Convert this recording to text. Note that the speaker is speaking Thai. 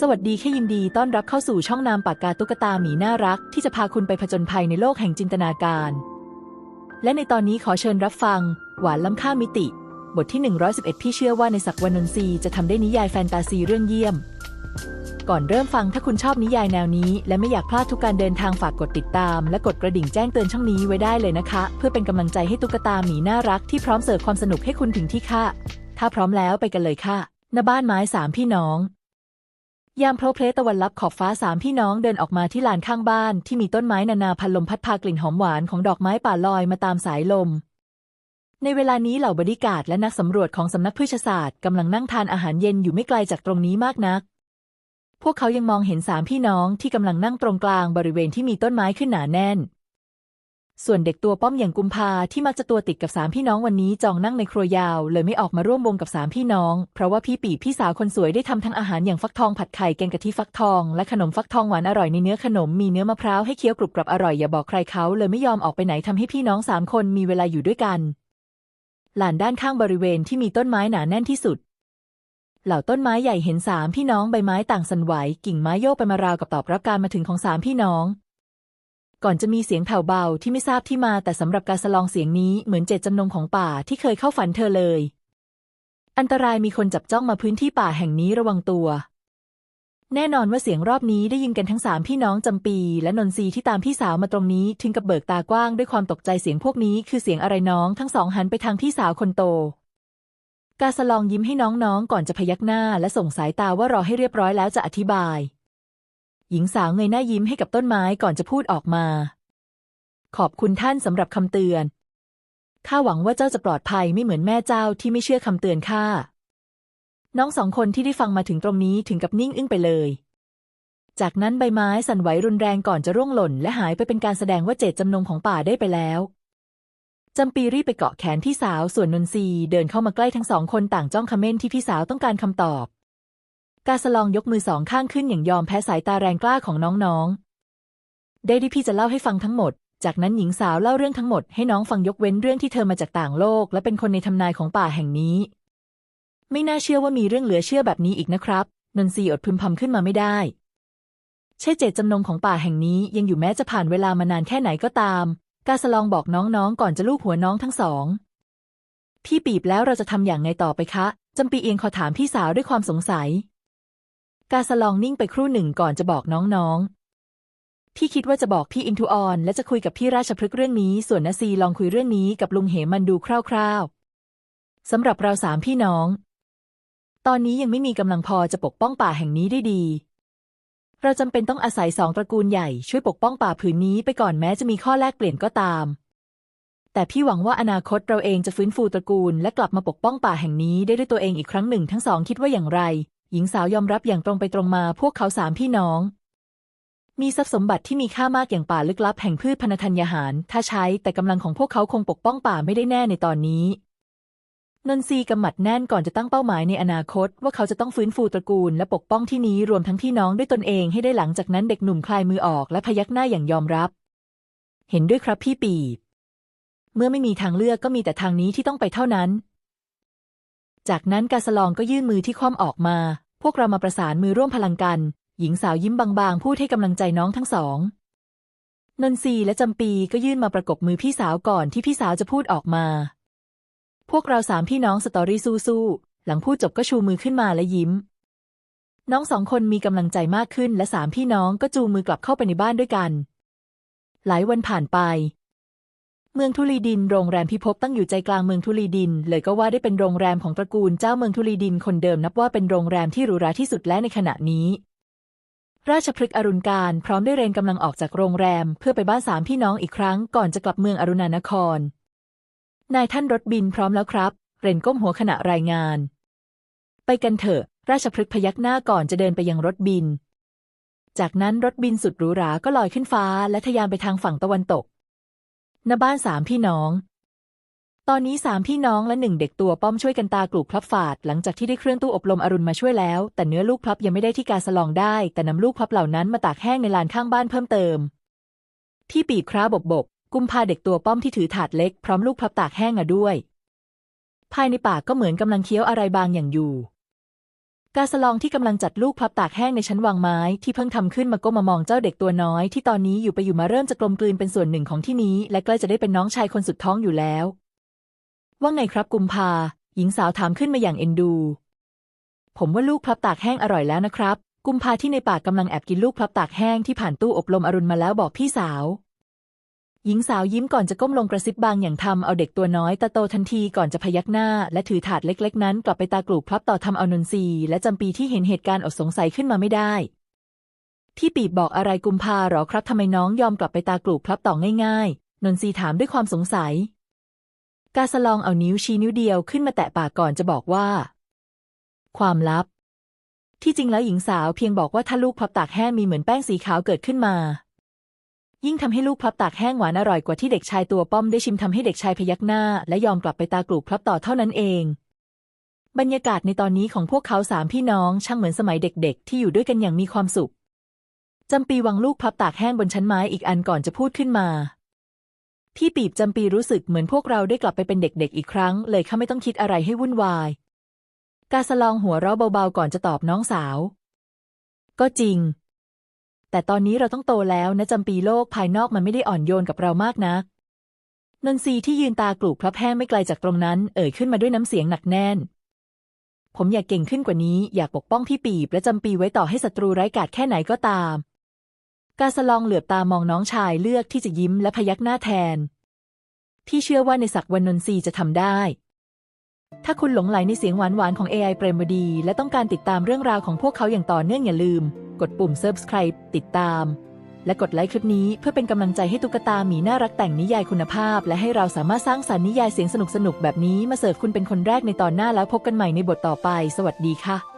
สวัสดีแค่ยินดีต้อนรับเข้าสู่ช่องนามปากกาตุ๊กตาหมีน่ารัก ที่จะพาคุณไปผจญภัยในโลกแห่งจินตนาการ และในตอนนี้ขอเชิญรับฟัง หวานล้ำค่ามิติ บทที่ 111 พี่เชื่อว่าในศักวรรณนนทรีจะทำได้นิยายแฟนตาซีเรื่องเยี่ยม ก่อนเริ่มฟังถ้าคุณชอบนิยายแนวนี้ และไม่อยากพลาดทุกการเดินทางฝากกดติดตาม และกดกระดิ่งแจ้งเตือนช่องนี้ไว้ได้เลยนะคะ เพื่อเป็นกำลังใจให้ตุ๊กตาหมีน่ารักที่พร้อมเสิร์ฟความสนุกให้คุณถึงที่ค่ะถ้าพร้อมแล้วไปกันเลยค่ะณบ้านไม้สามพี่น้อง ยามโพลเพลตะวันลับขอบฟ้าสามพี่น้องเดินออกมาที่ลานข้างบ้านที่มีต้นไม้นานาพันลมพัดพากลิ่นหอมหวานของดอกไม้ป่าลอยมาตามสายลม ในเวลานี้เหล่าบริการและนักสำรวจของสำนักพืชศาสตร์กำลังนั่งทานอาหารเย็นอยู่ไม่ไกลจากตรงนี้มากนัก พวกเขายังมองเห็นสามพี่น้องที่กำลังนั่งตรงกลางบริเวณที่มีต้นไม้ขึ้นหนาแน่น ส่วนเด็กตัวป้อมอย่างกุมภาที่มักจะตัวติดกับสามพี่น้องวันนี้จองนั่งในครัวยาว เลยไม่ออกมาร่วมวงกับสามพี่น้อง เพราะว่าพี่ปีพี่สาวคนสวยได้ทำทั้งอาหารอย่างฟักทองผัดไข่แกงกะทิฟักทอง และขนมฟักทองหวานอร่อยในเนื้อขนมมีเนื้อมะพร้าวให้เคี้ยวกรุบกรับอร่อยอย่าบอกใครเขาเลยไม่ยอมออกไปไหนทำให้พี่น้องสามคนมีเวลาอยู่ด้วยกันหลานด้านข้างบริเวณที่มีต้นไม้หนาแน่นที่สุด เหล่าต้นไม้ใหญ่เห็นสามพี่น้องใบไม้ต่างสั่นไหวกิ่งไม้โยกไปมาราวกับตอบรับการมาถึงของสามพี่น้อง ก่อนจะมีเสียงแผ่วเบาที่ไม่ทราบที่มาแต่สำหรับการสลองเสียงนี้เหมือนเจตจำนงของป่าที่เคยเข้าฝันเธอเลย อันตรายมีคนจับจ้องมาพื้นที่ป่าแห่งนี้ระวังตัว แน่นอนว่าเสียงรอบนี้ได้ยินกันทั้งสามพี่น้องจำปี และนนทรีที่ตามพี่สาวมาตรงนี้ถึงกับเบิกตากว้างด้วยความตกใจเสียงพวกนี้คือเสียงอะไรน้องทั้งสองหันไปทางพี่สาวคนโตกาสลองยิ้มให้น้องๆ ก่อนจะพยักหน้าและส่งสายตาว่ารอให้เรียบร้อยแล้วจะอธิบาย หญิงสาวเงยหน้ายิ้มให้กับต้นไม้ก่อนจะพูดออกมา ขอบคุณท่านสำหรับคำเตือน ข้าหวังว่าเจ้าจะปลอดภัยไม่เหมือนแม่เจ้าที่ไม่เชื่อคำเตือนข้า น้องสองคนที่ได้ฟังมาถึงตรงนี้ถึงกับนิ่งอึ้งไปเลย จากนั้นใบไม้สั่นไหวรุนแรงก่อนจะร่วงหล่น และหายไปเป็นการแสดงว่าเจตจำนงของป่าได้ไปแล้วจำปีรีบไปเกาะแขนพี่สาวส่วนนนทรีเดินเข้ามาใกล้ทั้งสองคนต่างจ้องคำเม่นที่พี่สาวต้องการคำตอบ กาสลองยกมือสองข้างขึ้นอย่างยอมแพ้สายตาแรงกล้าของน้องๆ ได้ที่พี่จะเล่าให้ฟังทั้งหมด จากนั้นหญิงสาวเล่าเรื่องทั้งหมดให้น้องฟังยกเว้นเรื่องที่เธอมาจากต่างโลก และเป็นคนในทำนายของป่าแห่งนี้ ไม่น่าเชื่อว่ามีเรื่องเหลือเชื่อแบบนี้อีกนะครับ นนทรีอดพึมพำขึ้นมาไม่ได้ ใช่เจตจำนงของป่าแห่งนี้ยังอยู่แม้จะผ่านเวลามานานแค่ไหนก็ตาม กาสลองบอกน้องๆ ก่อนจะลูบหัวน้องทั้งสอง พี่ปีบแล้วเราจะทำอย่างไงต่อไปคะจำปีเอียงขอถามพี่สาวด้วยความสงสัย กาสลองนิ่งไปครู่หนึ่งก่อนจะบอกน้องๆ พี่คิดว่าจะบอกพี่อินทูออน และจะคุยกับพี่ราชพฤกษ์เรื่องนี้ ส่วนนาซีลองคุยเรื่องนี้กับลุงเหมันดูคร่าวๆสำหรับเราสามพี่น้อง ตอนนี้ยังไม่มีกำลังพอจะปกป้องป่าแห่งนี้ได้ดี เราจำเป็นต้องอาศัยสองตระกูลใหญ่ช่วยปกป้องป่าผืนนี้ไปก่อนแม้จะมีข้อแลกเปลี่ยนก็ตาม แต่พี่หวังว่าอนาคตเราเองจะฟื้นฟูตระกูล และกลับมาปกป้องป่าแห่งนี้ได้ด้วยตัวเองอีกครั้งหนึ่งทั้งสองคิดว่าอย่างไร หญิงสาวยอมรับอย่างตรงไปตรงมาพวกเขาสามพี่น้อง มีทรัพย์สมบัติที่มีค่ามากอย่างป่าลึกลับแห่งพืชพันธัญญาหาร ถ้าใช้แต่กำลังของพวกเขาคงปกป้องป่าไม่ได้แน่ในตอนนี้นนซีกำหมัดแน่นก่อนจะตั้งเป้าหมายในอนาคต ว่าเขาจะต้องฟื้นฟูตระกูล และปกป้องที่นี้รวมทั้งพี่น้องด้วยตนเองให้ได้หลังจากนั้นเด็กหนุ่มคลายมือออกและพยักหน้าอย่างยอมรับ เห็นด้วยครับพี่ปีบเมื่อไม่มีทางเลือกก็มีแต่ทางนี้ที่ต้องไปเท่านั้น จากนั้นกาสลองก็ยื่นมือที่คว่ำออกมา พวกเรามาประสานมือร่วมพลังกัน หญิงสาวยิ้มบางๆ พูดให้กำลังใจน้องทั้งสอง นนซีและจำปีก็ยื่นมาประกบมือพี่สาวก่อนที่พี่สาวจะพูดออกมา พวกเราสามพี่น้องสตอรี่สู้ๆ หลังพูดจบก็ชูมือขึ้นมาและยิ้ม น้องสองคนมีกำลังใจมากขึ้นและสามพี่น้องก็จูงมือกลับเข้าไปในบ้านด้วยกัน หลายวันผ่านไป เมืองทุลีดิน โรงแรมพิภพตั้งอยู่ใจกลางเมืองทุลีดิน เลยก็ว่าได้เป็นโรงแรมของตระกูลเจ้าเมืองทุลีดินคนเดิมนับว่าเป็นโรงแรมที่หรูหราที่สุดและในขณะนี้ ราชพฤกษ์อรุณการพร้อมด้วยเรนกำลังออกจากโรงแรม เพื่อไปบ้านสามพี่น้องอีกครั้งก่อนจะกลับเมืองอรุณานคร นายท่านรถบินพร้อมแล้วครับ เรนก้มหัวขณะรายงาน ไปกันเถอะ ราชพฤกษ์พยักหน้าก่อนจะเดินไปยังรถบิน จากนั้นรถบินสุดหรูหราก็ลอยขึ้นฟ้า และทะยานไปทางฝั่งตะวันตก ณบ้านสามพี่น้อง ตอนนี้สามพี่น้องและหนึ่งเด็กตัวป้อมช่วยกันตากลูกพลับฝาด หลังจากที่ได้เครื่องตู้อบรมอรุณมาช่วยแล้ว แต่เนื้อลูกพลับยังไม่ได้ที่การสลองได้ แต่นำลูกพลับเหล่านั้นมาตากแห้งในลานข้างบ้านเพิ่มเติม ที่ปีบคร้าบบบบกุมพาเด็กตัวป้อมที่ถือถาดเล็กพร้อมลูกพลับตากแห้งมาด้วย ภายในปากก็เหมือนกำลังเคี้ยวอะไรบางอย่างอยู่ กาสลองที่กำลังจัดลูกพลับตากแห้งในชั้นวางไม้ที่เพิ่งทำขึ้นมาก้มมามองเจ้าเด็กตัวน้อยที่ตอนนี้อยู่ไปอยู่มาเริ่มจะกลมกลืนเป็นส่วนหนึ่งของที่นี้และใกล้จะได้เป็นน้องชายคนสุดท้องอยู่แล้ว ว่าไงครับกุมภาหญิงสาวถามขึ้นมาอย่างเอ็นดู ผมว่าลูกพลับตากแห้งอร่อยแล้วนะครับ กุมภาที่ในปากกำลังแอบกินลูกพลับตากแห้งที่ผ่านตู้อบรมอรุณมาแล้วบอกพี่สาว หญิงสาวยิ้มก่อนจะก้มลงกระซิบบางอย่างทำเอาเด็กตัวน้อยตาโตทันทีก่อนจะพยักหน้า และถือถาดเล็ก ๆ นั้นกลับไปตากลูกพลับต่อทำเอานนทรีและจำปีที่เห็นเหตุการณ์อดสงสัยขึ้นมาไม่ได้ ที่ปีบบอกอะไรกุมภาหรอครับทำไมน้องยอมกลับไปตากลูกพลับต่อง่าย ๆ นนทรีถามด้วยความสงสัย กาสลองเอานิ้วชี้นิ้วเดียวขึ้นมาแตะปากก่อนจะบอกว่า ความลับ ที่จริงแล้วหญิงสาวเพียงบอกว่าถ้าลูกพลับตากแห้งมีเหมือนแป้งสีขาวเกิดขึ้นมา ยิ่งทำให้ลูกพลับตากแห้งหวานอร่อยกว่าที่เด็กชายตัวป้อมได้ชิมทำให้เด็กชายพยักหน้า และยอมกลับไปตากลูกพลับต่อเท่านั้นเอง บรรยากาศในตอนนี้ของพวกเขาสามพี่น้องช่างเหมือนสมัยเด็กๆ ที่อยู่ด้วยกันอย่างมีความสุขจำปีวางลูกพลับตากแห้งบนชั้นไม้อีกอันก่อนจะพูดขึ้นมาพี่ปีบจำปีรู้สึกเหมือนพวกเราได้กลับไปเป็นเด็กๆอีกครั้ง เลยข้าไม่ต้องคิดอะไรให้วุ่นวาย กาสลองหัวเราะเบาๆก่อนจะตอบน้องสาว ก็จริง แต่ตอนนี้เราต้องโตแล้วนะจำปีโลกภายนอกมันไม่ได้อ่อนโยนกับเรามากนักนนทรีที่ยืนตากลูกพลับแห้งไม่ไกลจากตรงนั้น เอ่ยขึ้นมาด้วยน้ำเสียงหนักแน่น ผมอยากเก่งขึ้นกว่านี้ อยากปกป้องพี่ปีบและจำปีไว้ต่อให้ศัตรูไร้กาจแค่ไหนก็ตาม กาสลองเหลือบตามองน้องชายเลือกที่จะยิ้มและพยักหน้าแทน พี่เชื่อว่าในศักวันนนทรีจะทำได้ ถ้าคุณหลงไหลในเสียงหวานๆของ AI เปรมวดี และต้องการติดตามเรื่องราวของพวกเขาอย่างต่อเนื่องอย่าลืม กดปุ่ม subscribe ติดตาม และกดไลค์คลิปนี้เพื่อเป็นกำลังใจให้ตุ๊กตาหมีน่ารักแต่งนิยายคุณภาพ และให้เราสามารถสร้างสรรค์นิยายเสียงสนุกๆแบบนี้มาเสิร์ฟคุณเป็นคนแรกในตอนหน้าแล้วพบกันใหม่ในบทต่อไป สวัสดีค่ะ